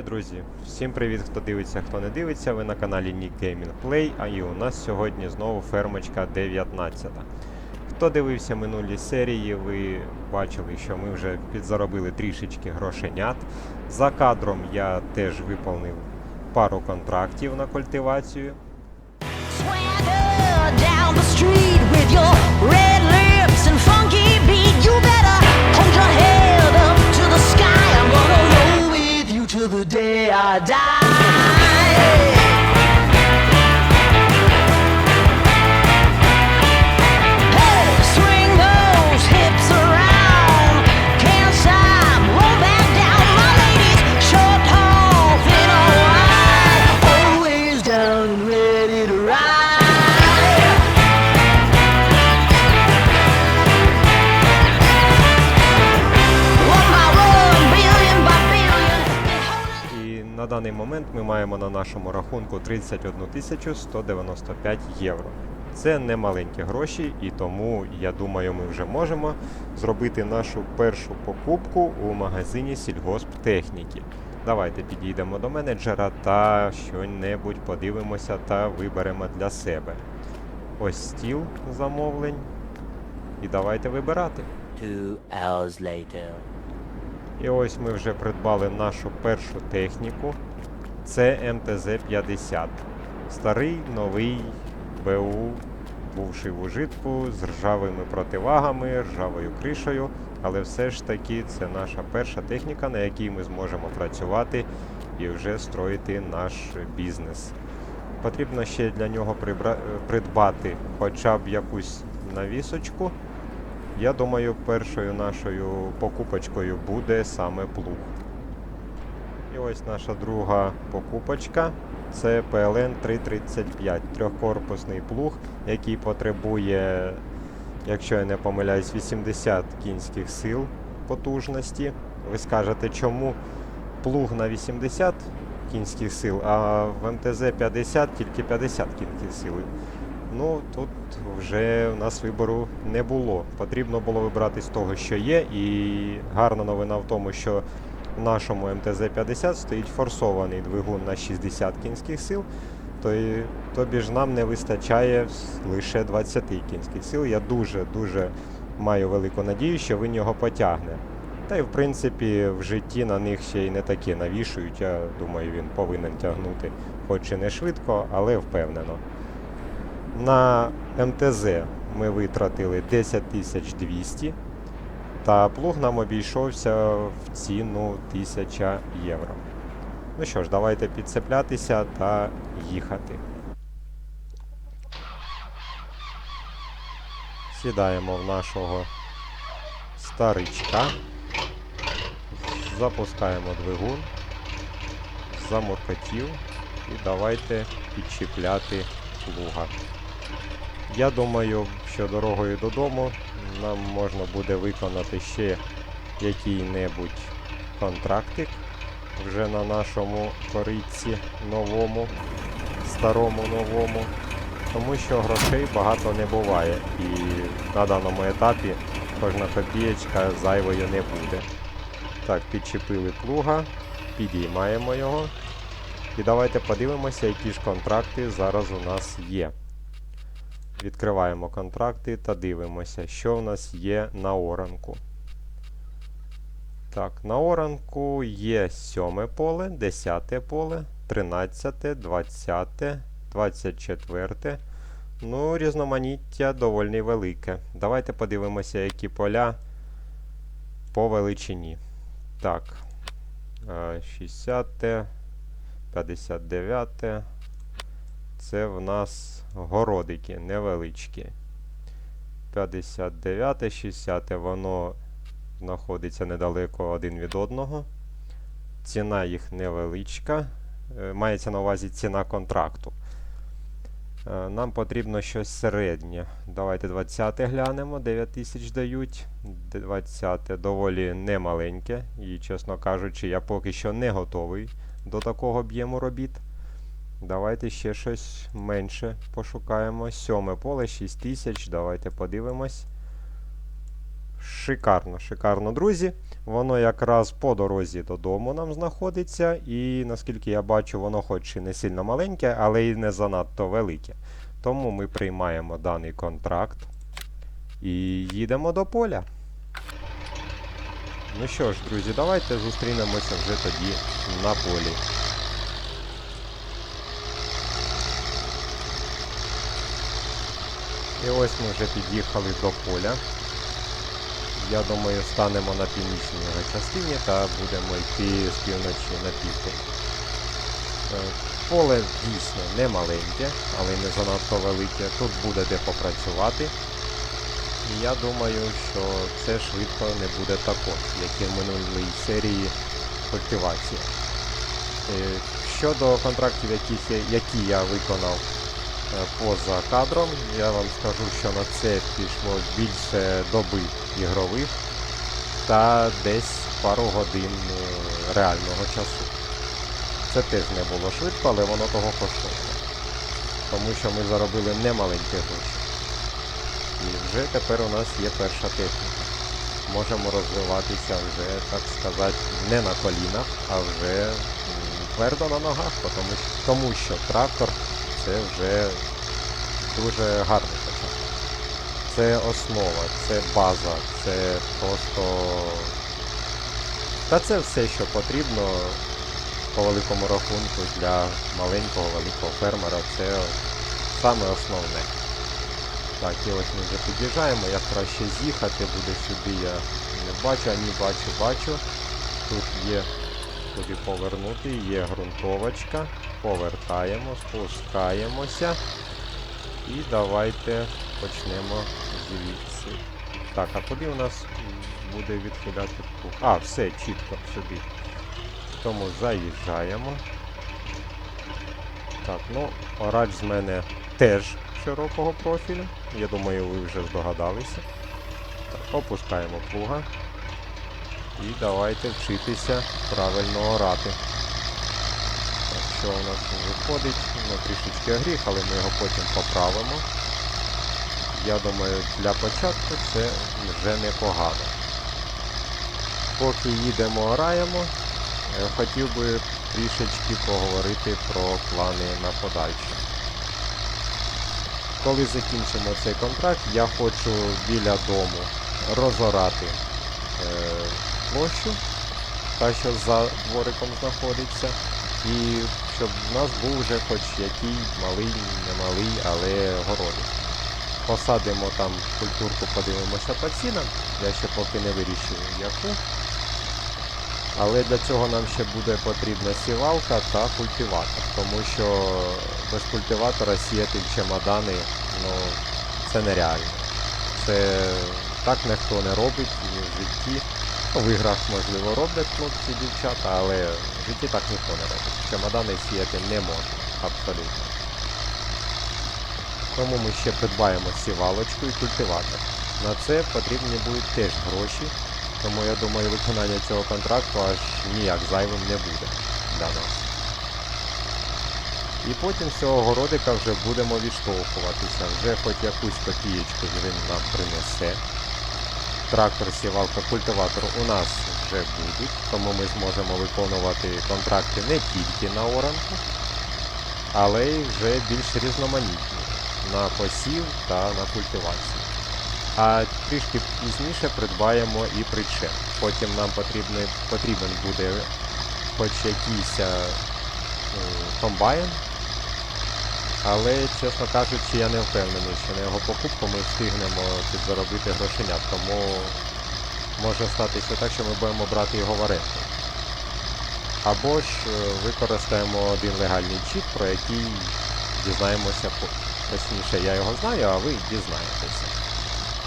Вітаю, друзі! Всім привіт, хто дивиться, хто не дивиться. Ви на каналі Nick Gaming Play, а і у нас сьогодні знову фермочка 19. Хто дивився минулі серії, ви бачили, що ми вже підзаробили трішечки грошенят. За кадром я теж виповнив пару контрактів на культивацію. till the day I die. Даний момент ми маємо на нашому рахунку 31 195 євро. Це не маленькі гроші, і тому я думаю, ми вже можемо зробити нашу першу покупку у магазині сільгосптехніки. Давайте підійдемо до менеджера та що-небудь подивимося та виберемо для себе. Ось стіл замовлень. І давайте вибирати. Two hours later. І ось ми вже придбали нашу першу техніку. Це МТЗ-50. Старий новий БУ, бувший в ужитку, з ржавими противагами, ржавою кришею. Але все ж таки це наша перша техніка, на якій ми зможемо працювати і вже строїти наш бізнес. Потрібно ще для нього придбати хоча б якусь навісочку. Я думаю, першою нашою покупочкою буде саме плуг. І ось наша друга покупочка. Це PLN 335, трьохкорпусний плуг, який потребує, якщо я не помиляюсь, 80 кінських сил потужності. Ви скажете, чому плуг на 80 кінських сил, а в МТЗ 50 тільки 50 кінських сил. Ну, тут вже у нас вибору не було. Потрібно було вибрати з того, що є. І гарна новина в тому, що в нашому МТЗ-50 стоїть форсований двигун на 60 кінських сил. То тобі ж нам не вистачає лише 20 кінських сил. Я дуже-дуже маю велику надію, що він його потягне. Та й в принципі в житті на них ще й не таке навішують. Я думаю, він повинен тягнути, хоч і не швидко, але впевнено. На МТЗ ми витратили 10 200, та плуг нам обійшовся в ціну 1000 євро. Ну що ж, давайте підцеплятися та їхати. Сідаємо в нашого старичка, запускаємо двигун, замуркотів і давайте підчіпляти плуга. Я думаю, що дорогою додому нам можна буде виконати ще який-небудь контрактик вже на нашому кориці новому, старому новому. Тому що грошей багато не буває. І на даному етапі кожна копієчка зайвою не буде. Так, підчепили плуга, підіймаємо його. І давайте подивимося, які ж контракти зараз у нас є. Відкриваємо контракти та дивимося, що в нас є на оранку. Так, на оранку є 7 поле, 10 поле, 13, 20, 24. Ну, різноманіття доволі велике. Давайте подивимося, які поля по величині. Так. е, 60, 59. Це в нас городики невеличкі. 59, 60 воно знаходиться недалеко один від одного. Ціна їх невеличка. Е, Мається на увазі ціна контракту. Е, Нам потрібно щось середнє. Давайте 20 глянемо, 9 тисяч дають. 20 доволі немаленьке. І, чесно кажучи, я поки що не готовий до такого об'єму робіт. Давайте ще щось менше пошукаємо. Сьоме поле 6000. Давайте подивимось. Шикарно, шикарно, друзі. Воно якраз по дорозі додому нам знаходиться, і наскільки я бачу, воно хоч і не сильно маленьке, але і не занадто велике. Тому ми приймаємо даний контракт і їдемо до поля. Ну що ж, друзі, давайте зустрінемося вже тоді на полі. І ось ми вже під'їхали до поля. Я думаю, станемо на північній частині та будемо йти з півночі на південь. Е, Поле дійсно не маленьке, але не занадто велике. Тут буде де попрацювати. І я думаю, що це швидко не буде також, як і в минулій серії культивації. Е, Щодо контрактів, які, я- виконав поза кадром, я вам скажу, що на це пішло більше доби ігрових та десь пару годин е, реального часу. Це теж не було швидко, але воно того коштувало. Тому що ми заробили немаленькі гроші. І вже тепер у нас є перша техніка. Можемо розвиватися вже, так сказати, не на колінах, а вже твердо на ногах, тому що трактор це вже дуже гарний початок. Це основа, це база, це просто. Та це все, що потрібно по великому рахунку для маленького великого фермера. Це саме основне. Так, і ось ми вже під'їжджаємо, як краще з'їхати буде сюди, я не бачу, а ні бачу, бачу. Тут є куди повернути, є ґрунтовочка. Повертаємо, спускаємося. І давайте почнемо звідси. Так, а куди у нас буде відхиляти плуг? А, все, чітко сюди. Тому заїжджаємо. Так, ну, орач з мене теж широкого профілю. Я думаю, ви вже здогадалися. Так, опускаємо плуга. І давайте вчитися правильно орати. Так, що у нас виходить? Ну, трішечки гріх, але ми його потім поправимо. Я думаю, для початку це вже непогано. Поки їдемо, ораємо, е, хотів би трішечки поговорити про плани на подальше. Коли закінчимо цей контракт, я хочу біля дому розорати е, площу, та що за двориком знаходиться, і щоб в нас був вже хоч який малий, немалий, але городик. Посадимо там культурку, подивимося по цінам. Я ще поки не вирішую яку. Але для цього нам ще буде потрібна сівалка та культиватор, тому що без культиватора сіяти в чемодани ну, це нереально. Це так ніхто не робить в житті. В іграх, можливо, роблять хлопці, дівчата, але в житті так ніхто не робить. Чемодани сіяти не можна, абсолютно. Тому ми ще придбаємо сівалочку і культиватор. На це потрібні будуть теж гроші, тому я думаю, виконання цього контракту аж ніяк зайвим не буде для нас. І потім з цього городика вже будемо відштовхуватися. Вже хоч якусь копієчку він нам принесе. Трактор, сівалка, культиватор у нас вже будуть, тому ми зможемо виконувати контракти не тільки на оранку, але й вже більш різноманітні на посів та на культивацію. А трішки пізніше придбаємо і причеп. Потім нам потрібний, потрібен буде хоч якийсь е, комбайн. Але, чесно кажучи, я не впевнений, що на його покупку ми встигнемо підзаробити грошенят. Тому може статися так, що ми будемо брати його в оренду. Або ж е, використаємо один легальний чіп, про який дізнаємося точніше, я його знаю, а ви дізнаєтеся.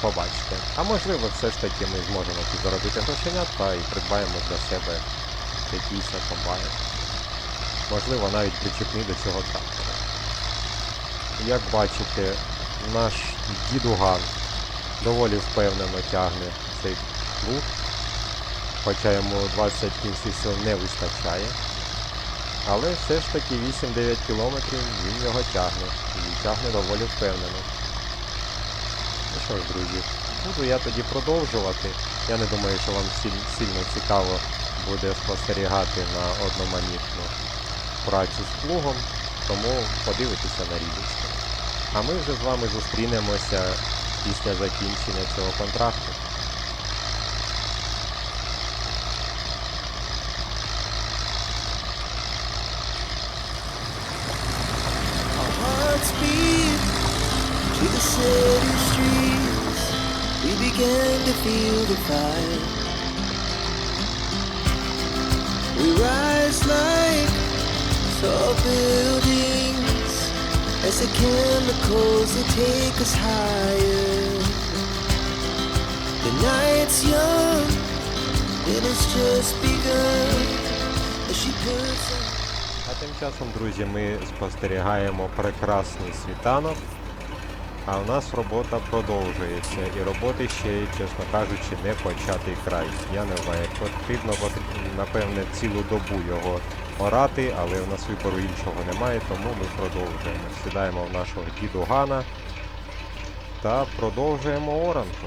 Побачите. А можливо, все ж таки ми зможемо підзаробити грошенят та і придбаємо для себе якийсь комбайн. Можливо, навіть причепний до цього трактора. Як бачите, наш дідуган доволі впевнено тягне цей плуг, хоча йому 20 кінських сил не вистачає. Але все ж таки 8-9 кілометрів він його тягне. І тягне доволі впевнено. Ну що ж, друзі, буду я тоді продовжувати. Я не думаю, що вам сильно цікаво буде спостерігати на одноманітну працю з плугом, тому подивитися на Рівненську. А ми вже з вами зустрінемося після закінчення цього контракту. We rise like tall buildings as the chemicals they take us higher. The night's young and it's just begun as she puts on. А тим часом, друзі, ми спостерігаємо прекрасний світанок. А у нас робота продовжується. І роботи ще, чесно кажучи, не початий край. Я не знаю, потрібно, напевне, цілу добу його орати, але в нас вибору іншого немає, тому ми продовжуємо. Сідаємо в нашого діду Гана та продовжуємо оранку.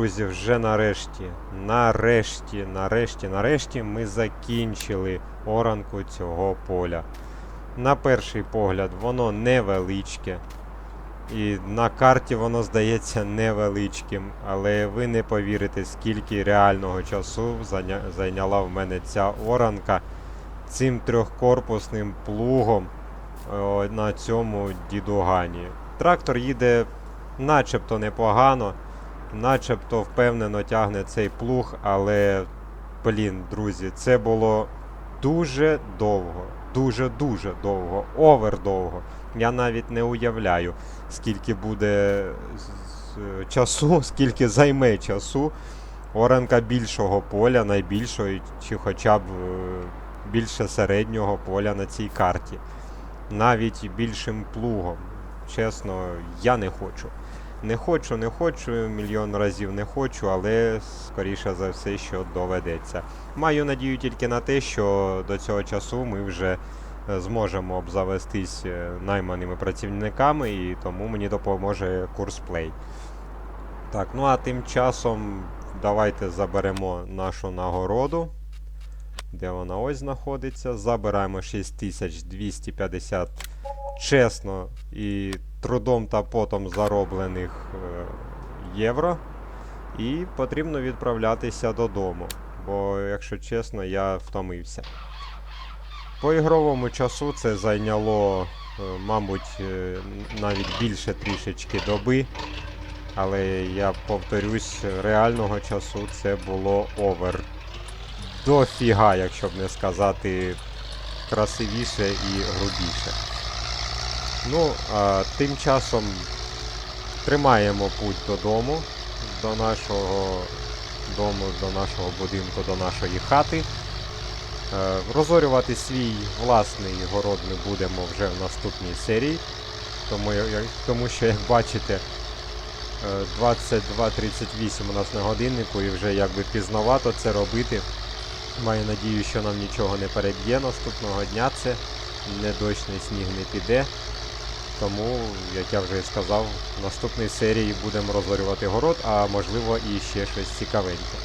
друзі, вже нарешті, нарешті, нарешті, нарешті ми закінчили оранку цього поля. На перший погляд, воно невеличке. І на карті воно здається невеличким, але ви не повірите, скільки реального часу зайняла в мене ця оранка цим трьохкорпусним плугом о, на цьому дідугані. Трактор їде начебто непогано, начебто впевнено тягне цей плуг, але, блін, друзі, це було дуже довго. Дуже-дуже довго, овер довго. Я навіть не уявляю, скільки буде часу, скільки займе часу оранка більшого поля, найбільшого, чи хоча б е, більше середнього поля на цій карті. Навіть більшим плугом. Чесно, я не хочу. Не хочу, не хочу, мільйон разів не хочу, але скоріше за все, що доведеться. Маю надію тільки на те, що до цього часу ми вже е, зможемо обзавестись е, найманими працівниками, і тому мені допоможе курс Play. Так, ну а тим часом давайте заберемо нашу нагороду. Де вона ось знаходиться? Забираємо 6250 чесно і трудом та потом зароблених е, євро. І потрібно відправлятися додому. Бо, якщо чесно, я втомився. По ігровому часу це зайняло, е, мабуть, е, навіть більше трішечки доби. Але я повторюсь, реального часу це було овер. Дофіга, якщо б не сказати красивіше і грубіше. Ну, а тим часом тримаємо путь додому, до нашого дому, до нашого будинку, до нашої хати. Е, Розорювати свій власний город ми будемо вже в наступній серії. Тому, тому що, як бачите, е, 22.38 у нас на годиннику і вже якби пізновато це робити. Маю надію, що нам нічого не переб'є наступного дня це. Не дощ, не сніг не піде. Тому, як я вже і сказав, в наступній серії будемо розорювати город, а можливо і ще щось цікавеньке.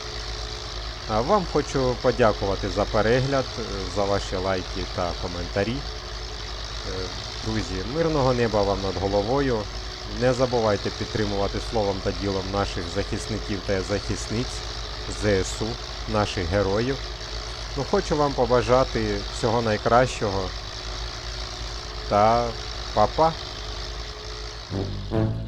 А вам хочу подякувати за перегляд, за ваші лайки та коментарі. Е, Друзі, мирного неба вам над головою. Не забувайте підтримувати словом та ділом наших захисників та захисниць ЗСУ, наших героїв. Ну, хочу вам побажати всього найкращого та па-па! Música